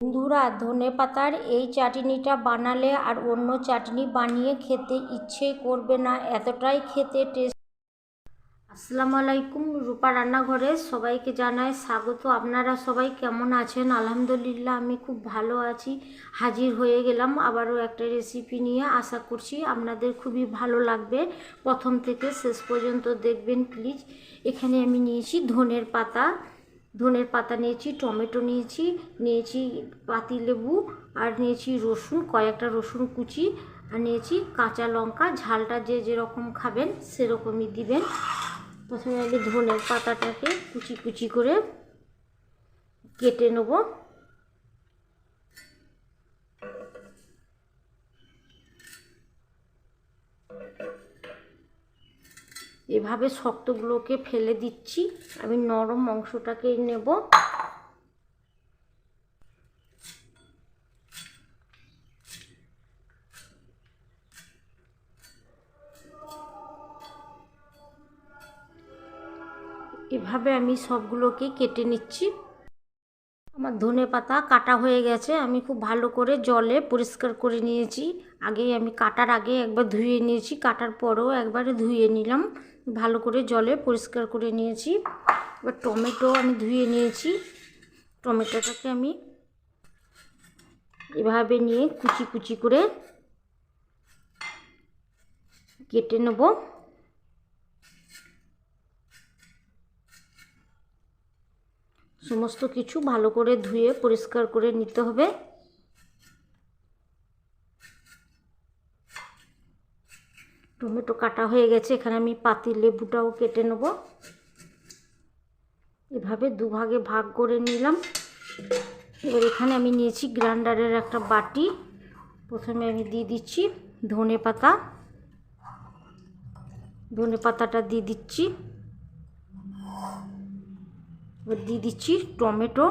বন্ধুরা, ধনে পাতার এই চাটনিটা বানালে আর অন্য চাটনি বানিয়ে খেতে ইচ্ছে করবে না, এতটাই খেতে টেস্ট। আসসালামু আলাইকুম, রূপা রান্নাঘরে সবাইকে জানাই স্বাগত। আপনারা সবাই কেমন আছেন? আলহামদুলিল্লাহ, আমি খুব ভালো আছি। হাজির হয়ে গেলাম আবারও একটা রেসিপি নিয়ে। আশা করছি আপনাদের খুবই ভালো লাগবে। প্রথম থেকে শেষ পর্যন্ত দেখবেন প্লিজ এখানে আমি নিয়েছি ধনের পাতা। ধনের পাতা নিয়েছি, টমেটো নিয়েছি নিয়েছি পাতিলেবু আর নিয়েছি রসুন, কয়েকটা রসুন কুচি আর নিয়েছি কাঁচা লঙ্কা। ঝালটা যে যেরকম খাবেন সেরকমই দিবেন। প্রথমে আগে ধনের পাতাটাকে কুচি কুচি করে কেটে নেব। এভাবে শক্তগুলোকে ফেলে দিচ্ছি। আমি নরম অংশটাকে নেব। এভাবে আমি সবগুলোকে কেটে নিচ্ছি। আমার ধনে পাতা কাটা হয়ে গেছে, আমি খুব ভালো করে জলে পরিষ্কার করে নিয়েছি। আগেই আমি কাটার আগে একবার ধুয়ে নিয়েছি, কাটার পরেও একবারে ধুয়ে নিলাম। ভালো করে জলে পরিষ্কার করে নিয়েছি। এবার টমেটো আমি ধুয়ে নিয়েছি। টমেটোটাকে আমি এভাবে নিয়ে কুচি কুচি করে কেটে নেব। সমস্ত কিছু ভালো করে ধুয়ে পরিষ্কার করে নিতে হবে। টমেটো কাটা হয়ে গেছে, এখানে আমি পাতি লেবুটাও কেটে নেব। এভাবে দুভাগে ভাগ করে নিলাম। এবার এখানে আমি নিয়েছি গ্রাইন্ডারের একটা বাটি। প্রথমে আমি দিয়ে দিচ্ছি ধনে পাতা ধনে পাতাটা দিয়ে দিচ্ছি। এবার দিয়ে দিচ্ছি টমেটো।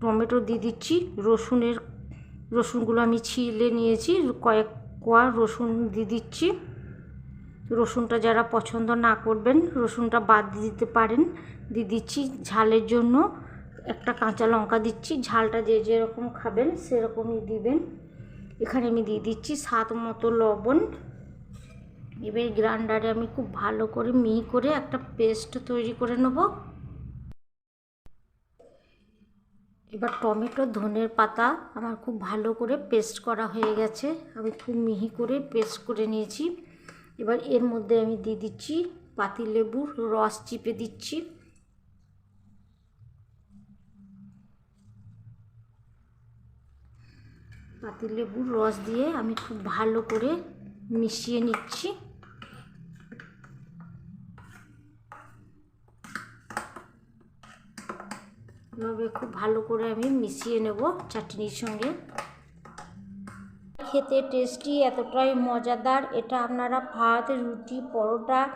টমেটো দিয়ে দিচ্ছি রসুনের, রসুনগুলো আমি ছিলে নিয়েছি, কয়েক কোয়া রসুন দিয়ে দিচ্ছি। রসুনটা যারা পছন্দ না করবেন, রসুনটা বাদ দিতে পারেন। দিয়ে দিচ্ছি ঝালের জন্য একটা কাঁচা লঙ্কা দিচ্ছি, ঝালটা যে যেরকম খাবেন সেরকমই দিবেন। এখানে আমি দিয়ে দিচ্ছি স্বাদ মতো লবণ। এবার গ্রাইন্ডারে আমি খুব ভালো করে মিহি করে একটা পেস্ট তৈরি করে নেব। এবার টমেটো, ধনের পাতা আমার খুব ভালো করে পেস্ট করা হয়ে গেছে। আমি খুব মিহি করে পেস্ট করে নিয়েছি। এবার এর মধ্যে আমি দিয়ে দিচ্ছি পাতিলেবুর রস চিপে দিচ্ছি। পাতিলেবুর রস দিয়ে আমি খুব ভালো করে মিশিয়ে নিচ্ছি। এভাবে খুব ভালো করে আমি মিশিয়ে নেব চাটনির সঙ্গে। খেতে টেস্টি এতটাই মজাদার। এটা আপনারা ভাত, রুটি, পরোটা,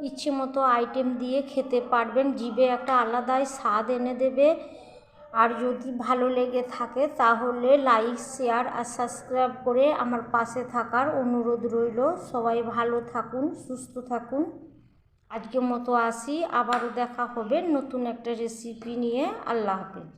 ইচ্ছে মতো আইটেম দিয়ে খেতে পারবেন। জিভে একটা আলাদাই স্বাদ এনে দেবে। আর যদি ভালো লেগে থাকে তাহলে লাইক শেয়ার আর সাবস্ক্রাইব করে আমার পাশে থাকার অনুরোধ রইল। সবাই ভালো থাকুন, সুস্থ থাকুন। আজকের মতো আসি আবারও দেখা হবে নতুন একটা রেসিপি নিয়ে। আল্লাহ হাফেজ।